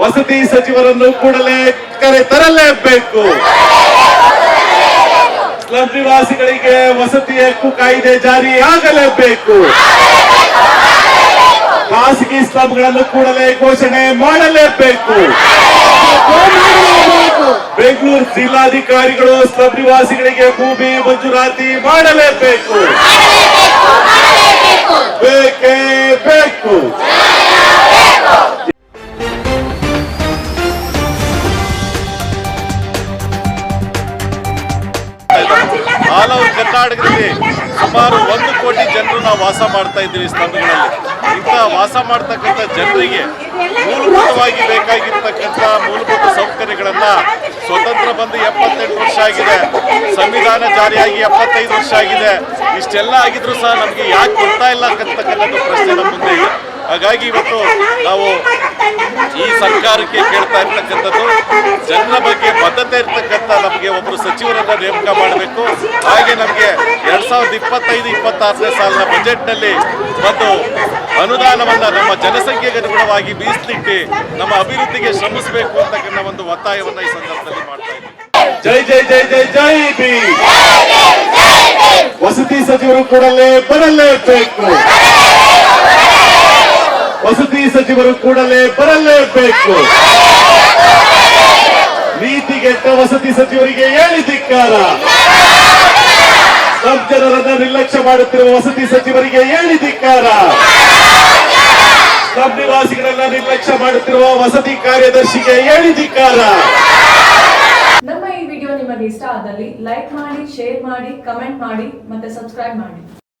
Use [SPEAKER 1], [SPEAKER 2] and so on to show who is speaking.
[SPEAKER 1] ವಸತಿ ಸಚಿವರನ್ನು ಕೂಡಲೇ ಕರೆ ತರಲೇಬೇಕು. ಸ್ಲಂ ನಿವಾಸಿಗಳಿಗೆ ವಸತಿ ಹಕ್ಕು ಕಾಯ್ದೆ ಜಾರಿಯಾಗಲೇಬೇಕು ಖಾಸಗಿ ಸ್ಲಂಗಳನ್ನು ಕೂಡಲೇ ಘೋಷಣೆ ಮಾಡಲೇಬೇಕು. ಬೆಂಗಳೂರು ಜಿಲ್ಲಾಧಿಕಾರಿಗಳು ಸ್ಲಂ ನಿವಾಸಿಗಳಿಗೆ ಭೂಮಿ ಮಂಜೂರಾತಿ ಮಾಡಲೇಬೇಕು.
[SPEAKER 2] ಕರ್ನಾಟಕದಲ್ಲಿ ಸುಮಾರು ಒಂದು ಕೋಟಿ ಜನರು ನಾವು ವಾಸ ಮಾಡ್ತಾ ಇದ್ದೀವಿ ಸ್ತಂಭಗಳಲ್ಲಿ ಇಂಥ ವಾಸ ಮಾಡ್ತಕ್ಕಂಥ ಜನರಿಗೆ ಮೂಲಭೂತವಾಗಿ ಬೇಕಾಗಿರ್ತಕ್ಕಂಥ ಮೂಲಭೂತ ಸೌಕರ್ಯಗಳನ್ನ ಸ್ವತಂತ್ರ ಬಂದು ಎಪ್ಪತ್ತೆಂಟು ವರ್ಷ ಆಗಿದೆ. ಸಂವಿಧಾನ ಜಾರಿಯಾಗಿ ಎಪ್ಪತ್ತೈದು ವರ್ಷ ಆಗಿದೆ. ಇಷ್ಟೆಲ್ಲ ಆಗಿದ್ರು ಸಹ ನಮಗೆ ಯಾಕೆ ಕೊಡ್ತಾ ಇಲ್ಲ ಅಂತಕ್ಕಂಥದ್ದು ಪ್ರಶ್ನೆ ನಮ್ಮ ಮುಂದೆ ಹಾಗಾಗಿ ಇವತ್ತು ನಾವು ಈ ಸರ್ಕಾರಕ್ಕೆ ಕೇಳ್ತಾ ಇರ್ತಕ್ಕಂಥದ್ದು ಜನರ ಬಗ್ಗೆ ಬದ್ಧತೆ ಇರ್ತಕ್ಕಂಥ ನಮಗೆ ಒಬ್ಬರು ಸಚಿವರನ್ನ ನೇಮಕ ಮಾಡಬೇಕು. ಹಾಗೆ ನಮಗೆ ಎರಡ್ ಸಾವಿರದ ಇಪ್ಪತ್ತೈದು ಇಪ್ಪತ್ತಾರನೇ ಸಾಲಿನ ಬಜೆಟ್ನಲ್ಲಿ ಒಂದು ಅನುದಾನವನ್ನ ನಮ್ಮ ಜನಸಂಖ್ಯೆಗೆ ಅನುಗುಣವಾಗಿ ಮೀಸಲಿಟ್ಟು ನಮ್ಮ ಅಭಿವೃದ್ಧಿಗೆ ಶ್ರಮಿಸಬೇಕು ಅಂತಕ್ಕಂಥ ಒಂದು ಒತ್ತಾಯವನ್ನ ಈ ಸಂದರ್ಭದಲ್ಲಿ ಮಾಡ್ತಾ ಇದ್ದೀವಿ
[SPEAKER 1] ಜೈ ಜೈ ಜೈ ಜೈ ಜೈ ಬಿ ವಸತಿ ಸಚಿವರು ಕೂಡಲೇ ಬರಲೇಬೇಕು. ವಸತಿ ಸಚಿವರು ಕೂಡಲೇ ಬರಲೇಬೇಕು. ನೀತಿಗೆಟ್ಟ ವಸತಿ ಸಚಿವರಿಗೆ ಹೇಳಿ ಧಿಕ್ಕಾರ. ಸ್ಲಂ ಜನರನ್ನ ನಿರ್ಲಕ್ಷ್ಯ ಮಾಡುತ್ತಿರುವ ವಸತಿ ಸಚಿವರಿಗೆ ಹೇಳಿ ಧಿಕ್ಕಾರ. ನಿವಾಸಿಗಳನ್ನ ನಿರ್ಲಕ್ಷ್ಯ ಮಾಡುತ್ತಿರುವ ವಸತಿ ಕಾರ್ಯದರ್ಶಿಗೆ ಹೇಳಿ ಧಿಕ್ಕಾರ.
[SPEAKER 3] ನಮ್ಮ ಈ ವಿಡಿಯೋ ನಿಮಗೆ ಇಷ್ಟ ಆದಲ್ಲಿ ಲೈಕ್ ಮಾಡಿ, ಶೇರ್ ಮಾಡಿ, ಕಮೆಂಟ್ ಮಾಡಿ ಮತ್ತೆ ಸಬ್ಸ್ಕ್ರೈಬ್ ಮಾಡಿ.